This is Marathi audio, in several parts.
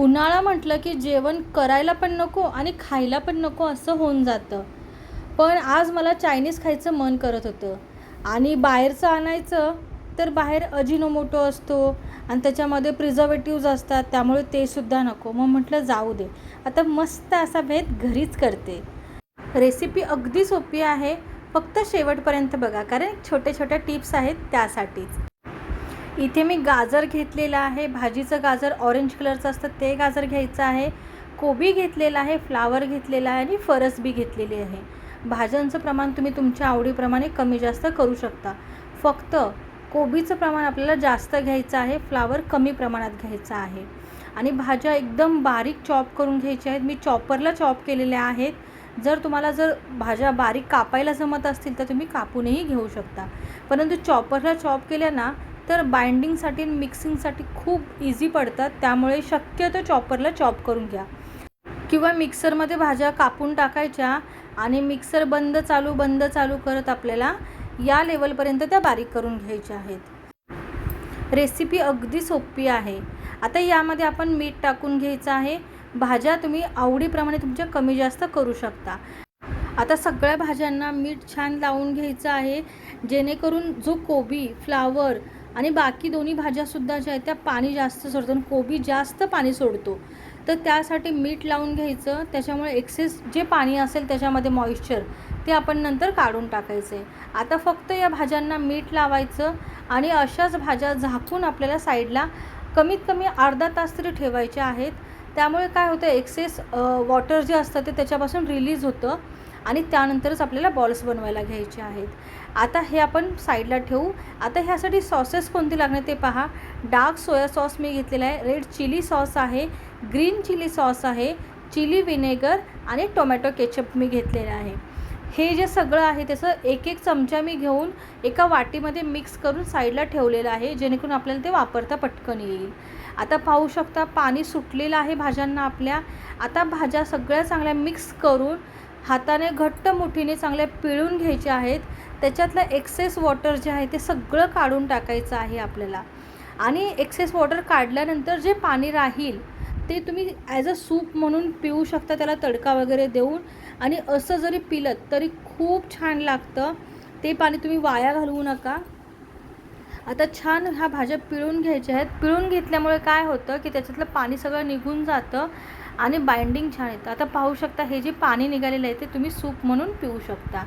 उन्हाळा म्हटलं की जेवण करायला पण नको आणि खायला पण नको असं होऊन जातं. पण आज मला चायनीज खायचं मन करत होतं. आणि बाहेरचं आणायचं तर बाहेर अजिनोमोटो असतो आणि त्याच्यामध्ये प्रिझर्वेटिव्ज असतात त्यामुळे ते सुद्धा नको. मग म्हटलं जाऊ दे. आता मस्त असा भेद घरीच करते. रेसिपी अगदी सोपी आहे. फक्त शेवटपर्यंत बघा कारण छोट्या छोट्या टिप्स आहेत त्यासाठीच. इथे मी गाजर घेतलेलं आहे. भाजीचं गाजर ऑरेंज कलरचं असतं ते गाजर घ्यायचं आहे. कोबी घेतलेला आहे फ्लावर घेतलेला आहे आणि फरसबी घेतलेली आहे. भाज्यांचं प्रमाण तुम्ही तुमच्या आवडीप्रमाणे कमी जास्त करू शकता. फक्त कोबीचं प्रमाण आपल्याला जास्त घ्यायचं आहे फ्लावर कमी प्रमाणात घ्यायचं आहे. आणि भाज्या एकदम बारीक चॉप करून घ्यायच्या आहेत. मी चॉपरला चॉप केलेल्या आहेत. जर तुम्हाला जर भाज्या बारीक कापायला जमत असतील तर तुम्ही कापूनही घेऊ शकता. परंतु चॉपरला चॉप केल्या ना तर बाइंडिंगसाठी आणि मिक्सिंगसाठी खूप इझी पडतात. त्यामुळे शक्यतो चॉपरला चॉप करून घ्या. किंवा मिक्सरमध्ये भाज्या कापून टाकायच्या आणि मिक्सर बंद चालू बंद चालू करत आपल्याला या लेवलपर्यंत त्या बारीक करून घ्यायच्या आहेत. रेसिपी अगदी सोपी आहे. आता यामध्ये आपण मीठ टाकून घ्यायचं आहे. भाज्या तुम्ही आवडीप्रमाणे तुमच्या कमी जास्त करू शकता. आता सगळ्या भाज्यांना मीठ छान लावून घ्यायचं आहे. जेणेकरून जो कोबी फ्लावर आणि बाकी दोन्ही भाज्यासुद्धा ज्या आहेत त्या पाणी जास्त सोडतो आणि कोबी जास्त पाणी सोडतो. तर त्यासाठी मीठ लावून घ्यायचं. त्याच्यामुळे एक्सेस जे पाणी असेल त्याच्यामध्ये मॉइश्चर ते आपण नंतर काढून टाकायचं. आहे आता फक्त या भाज्यांना मीठ लावायचं आणि अशाच भाज्या झाकून आपल्याला साईडला कमीत कमी अर्धा तास तरी ठेवायच्या आहेत. त्यामुळे काय होतं एक्सेस वॉटर जे असतं ते त्याच्यापासून रिलीज होतं. आणि त्यानंतरच आपल्याला बॉल्स बनवायला घ्यायचे आहेत. आता हे आपण साईडला ठेवू. आता ह्यासाठी सॉसेस कोणती लागणार ते पहा. डार्क सोया सॉस मी घेतलेला आहे. रेड चिली सॉस आहे. ग्रीन चिली सॉस आहे. चिली विनेगर आणि टोमॅटो केचप मी घेतलेलं आहे. हे जे सगळं आहे त्याचं एक एक चमचा मी घेऊन एका वाटीमध्ये मिक्स करून साईडला ठेवलेलं आहे. जेणेकरून आपल्याला ते वापरता पटकन येईल. आता पाहू शकता पाणी सुटलेलं आहे भाज्यांना आपल्या. आता भाज्या सगळ्या चांगल्या मिक्स करून हाताने घट्ट मुठीने चांगल्या पिळून घ्यायच्या आहेत. त्याच्यातलं एक्सेस वॉटर जे आहे ते सगळं काढून टाकायचं आहे आपल्याला. आणि एक्सेस वॉटर काढल्यानंतर जे पाणी राहील ते तुम्ही ॲज अ सूप म्हणून पिऊ शकता त्याला तडका वगैरे देऊन. आणि असं जरी पिलं तरी खूप छान लागतं. ते पाणी तुम्ही वाया घालवू नका. आता छान ह्या भाज्या पिळून घ्यायच्या आहेत. पिळून घेतल्यामुळे काय होतं की त्याच्यातलं पाणी सगळं निघून जातं. आणि बाइंडिंग छान येतं. आता पाहू शकता हे जे पाणी निघालेलं आहे ते तुम्ही सूप म्हणून पिऊ शकता.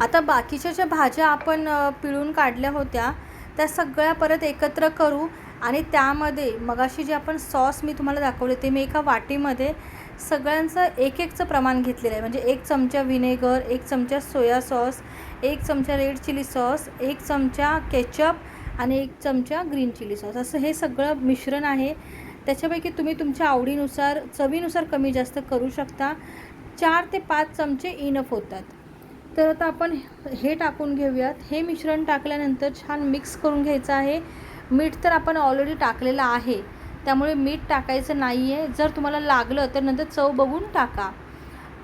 आता बाकीच्या ज्या भाज्या आपण पिळून काढल्या होत्या त्या सगळ्या परत एकत्र करू आणि त्यामध्ये मगाशी जे आपण सॉस मी तुम्हाला दाखवले ते मी एका वाटीमध्ये सगळ्यांचं एक एकचं प्रमाण घेतलेलं आहे. म्हणजे एक चमचा व्हिनेगर एक चमचा सोया सॉस एक चमचा रेड चिली सॉस एक चमचा केचप आणि एक चमचा ग्रीन चिली सॉस असं हे सगळं मिश्रण आहे. त्याच्यापैकी तुम्ही तुमच्या आवडीनुसार चवीनुसार कमी जास्त करू शकता. चार ते पाच चमचे इनफ होतात. तर आता आपण हे टाकून घेऊयात. हे मिश्रण टाकल्यानंतर छान मिक्स करून घ्यायचं आहे. मीठ तर आपण ऑलरेडी टाकलेलं आहे. त्यामुळे मीठ टाकायचं नाही आहे जर तुम्हाला लागलं तर नंतर चव बघून टाका.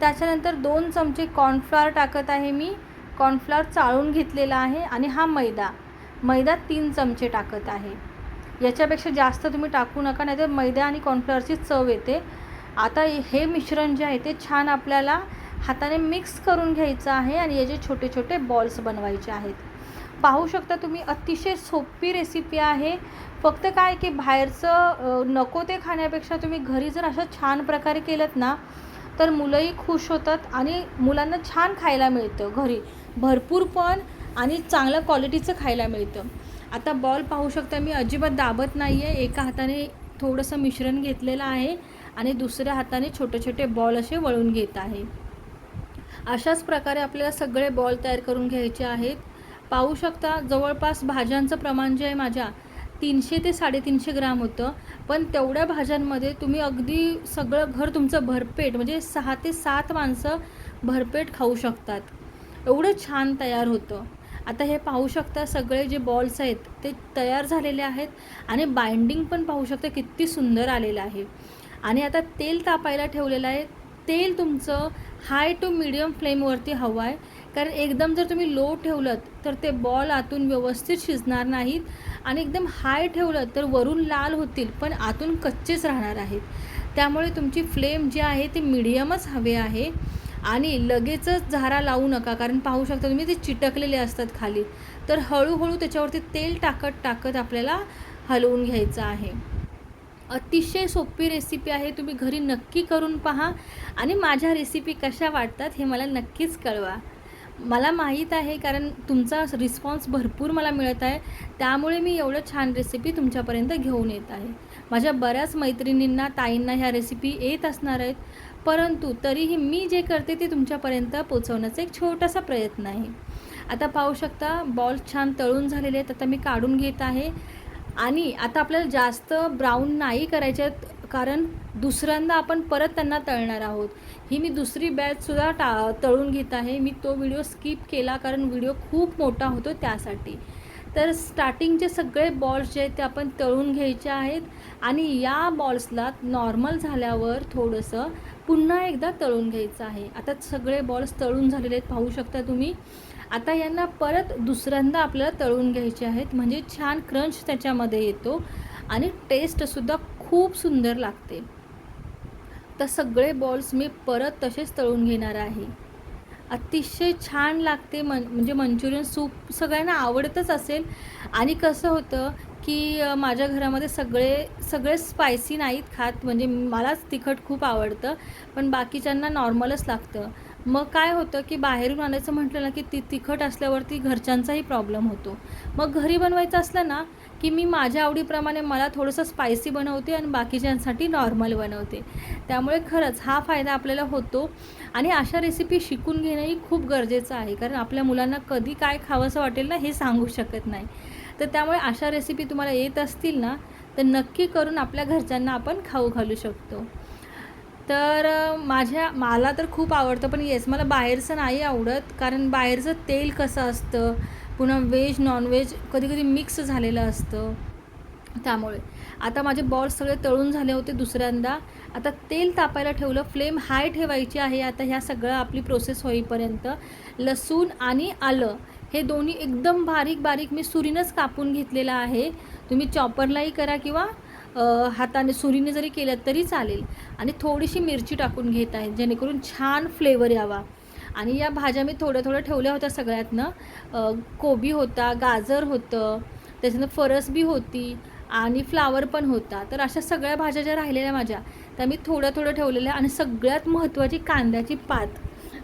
त्याच्यानंतर दोन चमचे कॉर्नफ्लॉवर टाकत आहे मी. कॉर्नफ्लॉवर चाळून घेतलेला आहे आणि हा मैदा. मैदा तीन चमचे टाकत आहे. याच्यापेक्षा जास्त तुम्ही टाकू नका नाही तर मैदा आणि कॉर्नफ्लॉवरची चव येते. आता हे मिश्रण जे आहे ते छान आपल्याला हाताने मिक्स करून घ्यायचं आहे आणि याचे छोटे छोटे बॉल्स बनवायचे आहेत. पाहू शकता तुम्ही अतिशय सोपी रेसिपी आहे. फक्त काय की बाहेरचं नको ते खाण्यापेक्षा तुम्ही घरी जर असं छान प्रकारे केलं ना तर मुलंही खुश होतात आणि मुलांना छान खायला मिळतं घरी. भरपूर पण आणि चांगल्या क्वालिटीचं खायला मिळतं. आता बॉल पाहू शकता मी अजिबात दाबत नाही आहे एका हाताने थोडंसं मिश्रण घेतलेलं आहे आणि दुसऱ्या हाताने छोटे छोटे बॉल असे वळून घेत आहे. अशाच प्रकारे आपल्याला सगळे बॉल तयार करून घ्यायचे आहेत. पाहू शकता जवळपास भाज्यांचं प्रमाण जे आहे माझ्या तीनशे ते साडेतीनशे ग्राम होतं. पण तेवढ्या भाज्यांमध्ये तुम्ही अगदी सगळं घर तुमचं भरपेट म्हणजे सहा ते सात माणसं भरपेट खाऊ शकतात. एवढं छान तयार होतं. आता हे पाहू शकता सगळे जे बॉल्स आहेत ते तयार झालेले आहेत आणि बाइंडिंग पण पाहू शकता किती सुंदर आलेलं आहे. आणि आता तेल तापायला ठेवलेलं आहे. तेल तुमचं हाय टू मिडियम फ्लेमवरती हवं आहे. कारण एकदम जर तुम्ही लो ठेवलं तर ते बॉल आतून व्यवस्थित शिजणार नाहीत. आणि एकदम हाय ठेवलं तर वरून लाल होतील पण आतून कच्चेच राहणार आहेत. त्यामुळे तुमची फ्लेम जी आहे ती मिडियमच हवे आहे. आणि लगेचच झारा लावू नका कारण पाहू शकता तुम्ही ते चिटकलेले असतात खाली. तर हळूहळू त्याच्यावरती तेल टाकत टाकत आपल्याला हलवून घ्यायचं आहे. अतिशय सोपी रेसिपी आहे तुम्ही घरी नक्की करून पहा. आणि माझ्या रेसिपी कशा वाटतात हे मला नक्कीच कळवा. मला माहीत आहे कारण तुमचा रिस्पॉन्स भरपूर मला मिळत आहे. त्यामुळे मी एवढं छान रेसिपी तुमच्यापर्यंत घेऊन येत आहे. माझ्या बऱ्याच मैत्रिणींना ताईंना ह्या रेसिपी येत असणार आहेत. परंतु तरीही मी जे करते ते तुमच्यापर्यंत पोचवण्याचा एक छोटासा प्रयत्न आहे. आता पाहू शकता बॉल छान तळून झालेले आहेत. आता मी काढून घेत आहे. आणि आता आपल्याला जास्त ब्राऊन नाही करायचे आहेत कारण दुसऱ्यांदा आपण परत त्यांना तळणार आहोत. ही मी दुसरी बॅचसुद्धा टा तळून घेत आहे. मी तो व्हिडिओ स्किप केला कारण व्हिडिओ खूप मोठा होतो त्यासाठी. तर स्टार्टिंगचे सगळे बॉल्स जे आहेत ते आपण तळून घ्यायचे आहेत. आणि या बॉल्सला नॉर्मल झाल्यावर थोडंसं पुन्हा एकदा तळून घ्यायचं आहे. आता सगळे बॉल्स तळून झालेले आहेत पाहू शकता तुम्ही. आता यांना परत दुसऱ्यांदा आपल्याला तळून घ्यायचे आहेत. म्हणजे छान क्रंच त्याच्यामध्ये येतो आणि टेस्टसुद्धा खूप सुंदर लागते. तर सगळे बॉल्स मी परत तसेच तळून घेणार आहे. अतिशय छान लागते मन म्हणजे मंचुरियन सूप सगळ्यांना आवडतच असेल. आणि कसं होतं की माझ्या घरामध्ये सगळे सगळे स्पायसी नाहीत खात. म्हणजे मलाच तिखट खूप आवडतं पण बाकीच्यांना नॉर्मलच लागतं. मग काय होतं की बाहेरून आणायचं म्हटलं ना की ती तिखट असल्यावरती घरच्यांचाही प्रॉब्लेम होतो. मग घरी बनवायचं असलं ना की मी माझ्या आवडीप्रमाणे मला थोडंसं स्पायसी बनवते आणि बाकीच्यांसाठी नॉर्मल बनवते. त्यामुळे खरंच हा फायदा आपल्याला होतो आणि अशा रेसिपी शिकून घेणंही खूप गरजेचं आहे. कारण आपल्या मुलांना कधी काय खावंसं वाटेल ना हे सांगू शकत नाही. तर त्यामुळे अशा रेसिपी तुम्हाला येत असतील ना तर नक्की करून आपल्या घरच्यांना आपण खाऊ घालू शकतो. तर माझ्या मला तर खूप आवडतं पण येस मला बाहेरचं नाही आवडत. कारण बाहेरचं तेल कसं असतं? पुन्हा व्हेज नॉनव्हेज कधी कधी मिक्स झालेलं असतं. त्यामुळे. आता माझे बॉल्स सगळे तळून झाले होते दुसऱ्यांदा. आता तेल तापायला ठेवलं फ्लेम हाय ठेवायची आहे आता ह्या सगळं आपली प्रोसेस होईपर्यंत. लसूण आणि आलं हे दोन्ही एकदम बारीक बारीक मी सुरीनंच कापून घेतलेलं आहे. तुम्ही चॉपरलाही करा किंवा हाताने सुरीने जरी केलं तरी चालेल. आणि थोडीशी मिरची टाकून घेत आहे जेणेकरून छान फ्लेवर यावा. आणि या भाज्या मी थोड्या थोड्या ठेवल्या होत्या सगळ्यातनं. कोबी होता गाजर होतं त्याच्यानंतर फरसबी होती आणि फ्लावर पण होता. तर अशा सगळ्या भाज्या ज्या राहिलेल्या माझ्या त्या मी थोड्या थोड्या ठेवलेल्या आणि सगळ्यात महत्त्वाची कांद्याची पात.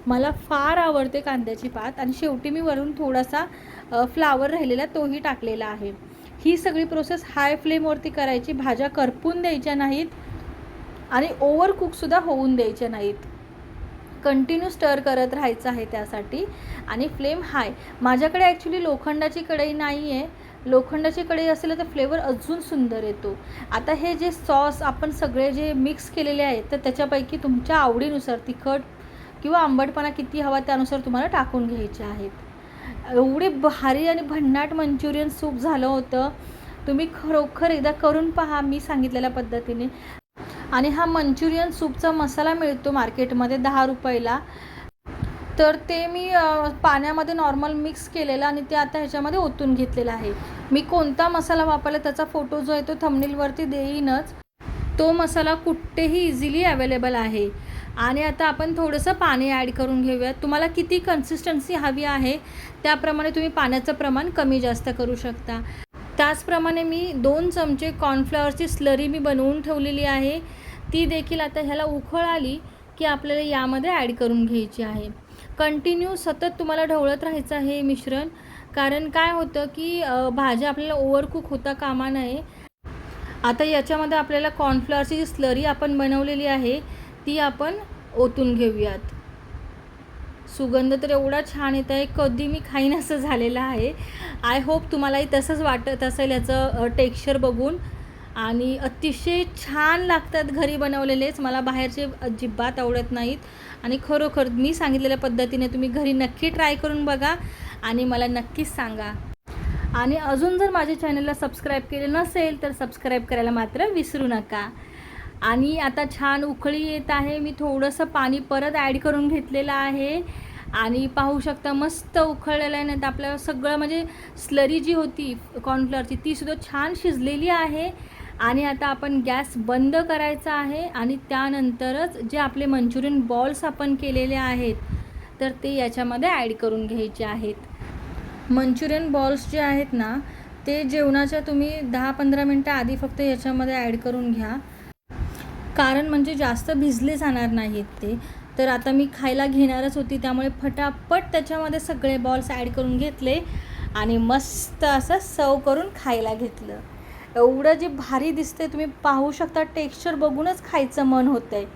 मला फार आवडते कांद्याची पात आणि शेवटी मी वरून थोडासा फ्लावर राहिलेला तोही टाकलेला आहे. ही सगळी प्रोसेस हाय फ्लेमवरती करायची. भाज्या करपून द्यायच्या नाहीत आणि ओव्हर कुकसुद्धा होऊन द्यायच्या नाहीत. कंटिन्यू स्टर करत राहायचं आहे त्यासाठी. आणि फ्लेम हाय माझ्याकडे ॲक्च्युली लोखंडाची कढई नाही आहे लोखंडाची कढई असेल तर फ्लेवर अजून सुंदर येतो. आता हे जे सॉस आपण सगळे जे मिक्स केलेले आहेत तर त्याच्यापैकी तुमच्या आवडीनुसार तिखट किंवा आंबटपणा किती हवा त्यानुसार तुम्हाला टाकून घ्यायचे आहेत. एवढे भारी आणि भन्नाट मंचुरियन सूप झालं होतं. तुम्ही खरोखर एकदा करून पहा मी सांगितलेल्या पद्धतीने. आणि हा मंचुरियन सूपचा मसाला मिळतो मार्केटमध्ये दहा रुपयाला. तर ते मी पाण्यामध्ये नॉर्मल मिक्स केलेलं आणि ते आता ह्याच्यामध्ये ओतून घेतलेलं आहे. मी कोणता मसाला वापरला त्याचा फोटो जो आहे तो थंबनेलवरती देईनच. तो मसाला कुठेही इझिली अवेलेबल आहे. आणि आता आपण थोडंसं पाणी ॲड करून घेऊयात. तुम्हाला किती कन्सिस्टन्सी हवी आहे त्याप्रमाणे तुम्ही पाण्याचं प्रमाण कमी जास्त करू शकता. त्याचप्रमाणे मी दोन चमचे कॉर्नफ्लॉवरची स्लरी मी बनवून ठेवलेली आहे. ती देखील आता ह्याला उखळ आली की आपल्याला यामध्ये ॲड करून घ्यायची आहे. कंटिन्यू सतत तुम्हाला ढवळत राहायचं आहे हे मिश्रण. कारण काय होतं की भाज्या आपल्याला ओव्हरकुक होता कामा नये. आता याच्यामध्ये आपल्याला कॉर्नफ्लॉवरची जी स्लरी आपण बनवलेली आहे ती आपण ओतून घेऊयात. सुगंध तर एवढा छान येत आहे कधी मी खाईन असं झालेलं आहे. आय होप तुम्हालाही तसंच वाटत असेल याचं टेक्स्चर बघून. आणि अतिशय छान लागतात घरी बनवलेलेच मला बाहेरचे अजिबात आवडत नाहीत. आणि खरोखर मी सांगितलेल्या पद्धतीने तुम्ही घरी नक्की ट्राय करून बघा आणि मला नक्कीच सांगा. आणि अजून जर माझ्या चॅनलला सबस्क्राईब केले नसेल तर सबस्क्राईब करायला मात्र विसरू नका. आणि आता छान उकळी येत आहे. मी थोडंसं पाणी परत ॲड करून घेतलेलं आहे. आणि पाहू शकता मस्त उकळलेलं आहे. नाही तर आपल्याला सगळं म्हणजे स्लरी जी होती कॉर्नफ्लॉरची तीसुद्धा छान शिजलेली आहे. आणि आता आपण गॅस बंद करायचा आहे. आणि त्यानंतरच जे आपले मंचुरियन बॉल्स आपण केलेले आहेत तर ते याच्यामध्ये ॲड करून घ्यायचे आहेत. मंचुरियन बॉल्स जे आहेत ना ते जेवणाच्या तुम्ही दहा पंधरा मिनटं आधी फक्त याच्यामध्ये ॲड करून घ्या. कारण म्हणजे जास्त भिजले जाणार नाहीत ते. तर आता मी खायला घेणारच होती त्यामुळे फटाफट त्याच्यामध्ये सगळे बॉल्स ॲड करून घेतले आणि मस्त असं सर्व करून खायला घेतलं. एवढं जे भारी दिसते तुम्ही पाहू शकता टेक्स्चर बघूनच खायचं मन होतं आहे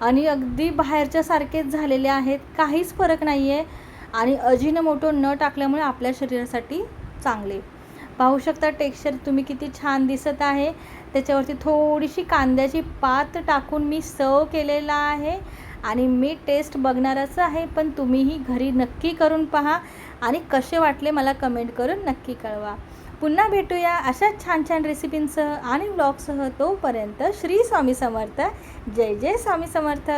आणि अगदी बाहेरच्या सारखेच झालेले आहेत काहीच फरक नाही आहे आणि अजिनोमोटो न टाकल्यामुळे आपल्या शरीरासाठी चांगले. पाहू शकता टेक्स्चर तुम्ही किती छान दिसत आहे. त्याच्यावरती थोडीशी कांद्याची पात टाकून मी सर्व केलेला आहे. आणि मी टेस्ट बघणारच आहे पण तुम्हीही घरी नक्की करून पहा. आणि कसे वाटले मला कमेंट करून नक्की कळवा. पुन्हा भेटूया अशाच छान छान रेसिपींसह आणि ब्लॉगसह तोपर्यंत श्री स्वामी समर्थ. जय जय स्वामी समर्थ.